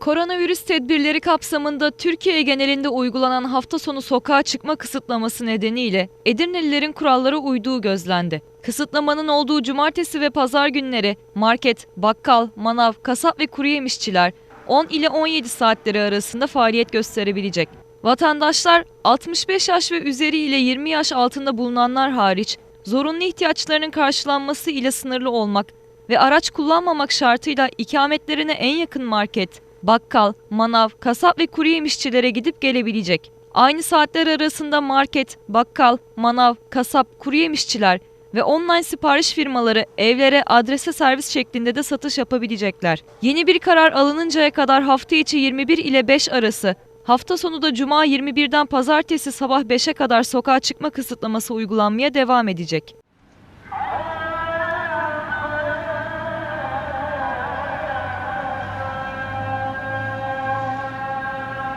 Koronavirüs tedbirleri kapsamında Türkiye genelinde uygulanan hafta sonu sokağa çıkma kısıtlaması nedeniyle Edirnelilerin kurallara uyduğu gözlendi. Kısıtlamanın olduğu cumartesi ve pazar günleri market, bakkal, manav, kasap ve kuru yemişçiler 10 ile 17 saatleri arasında faaliyet gösterebilecek. Vatandaşlar 65 yaş ve üzeri ile 20 yaş altında bulunanlar hariç zorunlu ihtiyaçlarının karşılanması ile sınırlı olmak ve araç kullanmamak şartıyla ikametlerine en yakın market, bakkal, manav, kasap ve kuru yemişçilere gidip gelebilecek. Aynı saatler arasında market, bakkal, manav, kasap, kuru yemişçiler ve online sipariş firmaları evlere adrese servis şeklinde de satış yapabilecekler. Yeni bir karar alınıncaya kadar hafta içi 21 ile 5 arası, hafta sonu da cuma 21'den pazartesi sabah 5'e kadar sokağa çıkma kısıtlaması uygulanmaya devam edecek.